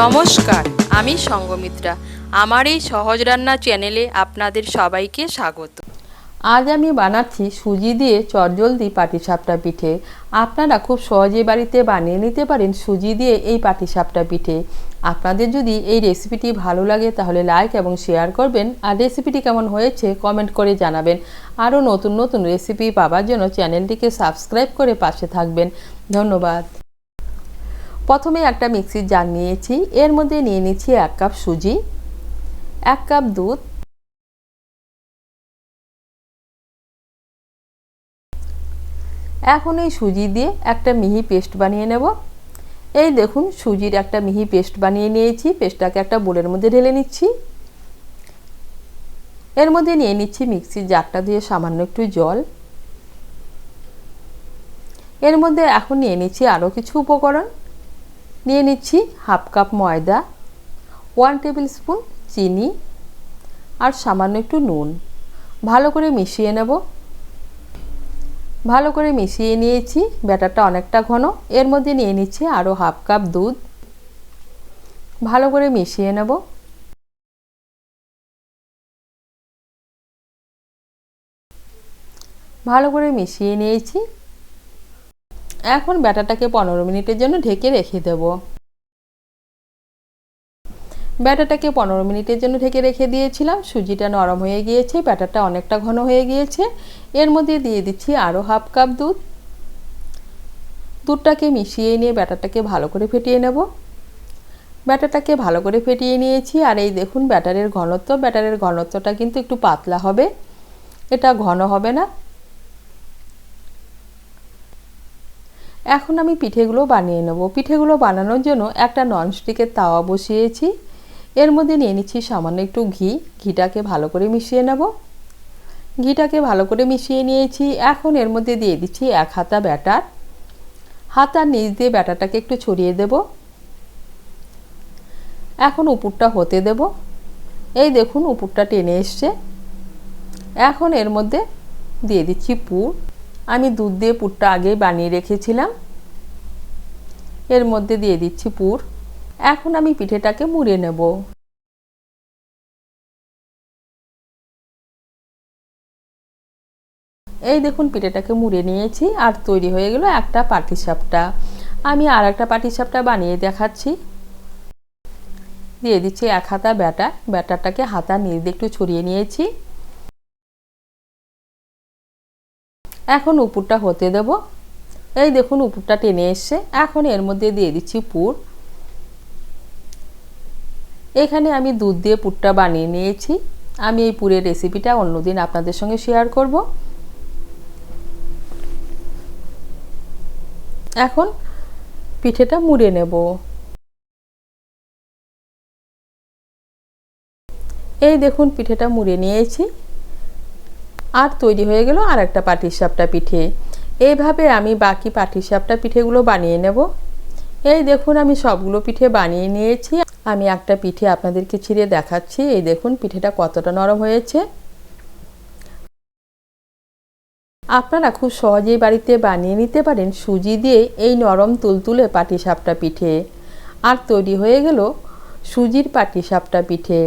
নমস্কার, আমি সঙ্গমিত্রা। আমার এই সহজ রান্না চ্যানেলে আপনাদের সবাইকে স্বাগত। আজ আমি বানাচ্ছি সুজি দিয়ে চটজলদি পাটিসাপটা পিঠে। আপনারা খুব সহজে বাড়িতে বানিয়ে নিতে পারেন সুজি দিয়ে এই পাটিসাপটা পিঠে। আপনাদের যদি এই রেসিপিটি ভালো লাগে তাহলে লাইক এবং শেয়ার করবেন। আর রেসিপিটি কেমন হয়েছে কমেন্ট করে জানাবেন। আরও নতুন নতুন রেসিপি পাওয়ার জন্য চ্যানেলটিকে সাবস্ক্রাইব করে পাশে থাকবেন। ধন্যবাদ। প্রথমে একটা মিক্সির জার নিয়েছি। এর মধ্যে নিয়ে নিচ্ছি এক কাপ সুজি, এক কাপ দুধ, এখন এই সুজি দিয়ে একটা মিহি পেস্ট বানিয়ে নেব। এই দেখুন, সুজির একটা মিহি পেস্ট বানিয়ে নিয়েছি। পেস্টটাকে একটা বোলের মধ্যে ঢেলে নিচ্ছি। এর মধ্যে নিয়ে নিচ্ছি মিক্সির জারটা দিয়ে সামান্য একটু জল। এর মধ্যে এখন নিয়ে নিচ্ছি আরও কিছু উপকরণ। নিয়ে নিচ্ছি হাফ কাপ ময়দা ওয়ান টেবিল স্পুন চিনি আর সামান্য একটু নুন। ভালো করে মিশিয়ে নেব। ভালো করে মিশিয়ে নিয়েছি, ব্যাটারটা অনেকটা ঘন। এর মধ্যে নিয়ে নিচ্ছি আরও হাফ কাপ দুধ। ভালো করে মিশিয়ে নেব। ভালো করে মিশিয়ে নিয়েছি। এখন ব্যাটাটাকে পনেরো মিনিটের জন্য ঢেকে রেখে দেব। ব্যাটাটাকে পনেরো মিনিটের জন্য ঢেকে রেখে দিয়েছিলাম। সুজিটা নরম হয়ে গিয়েছে, ব্যাটারটা অনেকটা ঘন হয়ে গিয়েছে। এর মধ্যে দিয়ে দিচ্ছি আরও হাফ কাপ দুধ। দুধটাকে মিশিয়ে নিয়ে ব্যাটারটাকে ভালো করে ফেটিয়ে নেব। ব্যাটারটাকে ভালো করে ফেটিয়ে নিয়েছি। আর এই দেখুন, ব্যাটারের ঘনত্ব, ব্যাটারের ঘনত্বটা কিন্তু একটু পাতলা হবে। এটা ঘন হবে না। এখন আমি পিঠেগুলো বানিয়ে নেব। পিঠেগুলো বানানোর জন্য একটা ননস্টিকের তাওয়া বসিয়েছি। এর মধ্যে নিয়ে নিচ্ছি সামান্য একটু ঘি। ঘিটাকে ভালো করে মিশিয়ে নেব। ঘিটাকে ভালো করে মিশিয়ে নিয়েছি। এখন এর মধ্যে দিয়ে দিচ্ছি এক হাতা ব্যাটার। হাতার নিচ দিয়ে ব্যাটারটাকে একটু ছড়িয়ে দেব। এখন উপুরটা হতে দেব। এই দেখুন উপুরটা টেনে এসছে। এখন এর মধ্যে দিয়ে দিচ্ছি পুর। আমি দুধ দিয়ে পুরটা আগেই বানিয়ে রেখেছিলাম। এর মধ্যে দিয়ে দিচ্ছি পুর। এখন আমি পিঠেটাকে মুড়ে নেব। এই দেখুন, পিঠেটাকে মুড়ে নিয়েছি আর তৈরি হয়ে গেল একটা পাটিসাপটা। আমি আর একটা পাটিসাপটা বানিয়ে দেখাচ্ছি। দিয়ে দিচ্ছি এক হাতা ব্যাটার। ব্যাটারটাকে হাতা নিচ দিয়ে একটু ছড়িয়ে নিয়েছি। এখন উপুরটা হতে দেব। এই দেখুন উপুরটা টেনে এসছে। এখন এর মধ্যে দিয়ে দিচ্ছি পুর। এখানে আমি দুধ দিয়ে পুরটা বানিয়ে নিয়েছি। আমি এই পুরের রেসিপিটা অন্যদিন আপনাদের সঙ্গে শেয়ার করব। এখন পিঠেটা মুড়ে নেব। এই দেখুন পিঠেটা মুড়ে নিয়েছি। আর তৈরি হয়ে গেল আর একটা পাটিসাপটা পিঠে। এইভাবে আমি বাকি পাটিসাপটা পিঠেগুলো বানিয়ে নেব। এই দেখুন, আমি সবগুলো পিঠে বানিয়ে নিয়েছি। আমি একটা পিঠে আপনাদেরকে ছিঁড়ে দেখাচ্ছি। এই দেখুন, পিঠেটা কতটা নরম হয়েছে। আপনারা খুব সহজেই বাড়িতে বানিয়ে নিতে পারেন সুজি দিয়ে এই নরম তুলতুলে পাটিসাপটা পিঠে। আর তৈরি হয়ে গেল সুজির পাটিসাপটা পিঠে।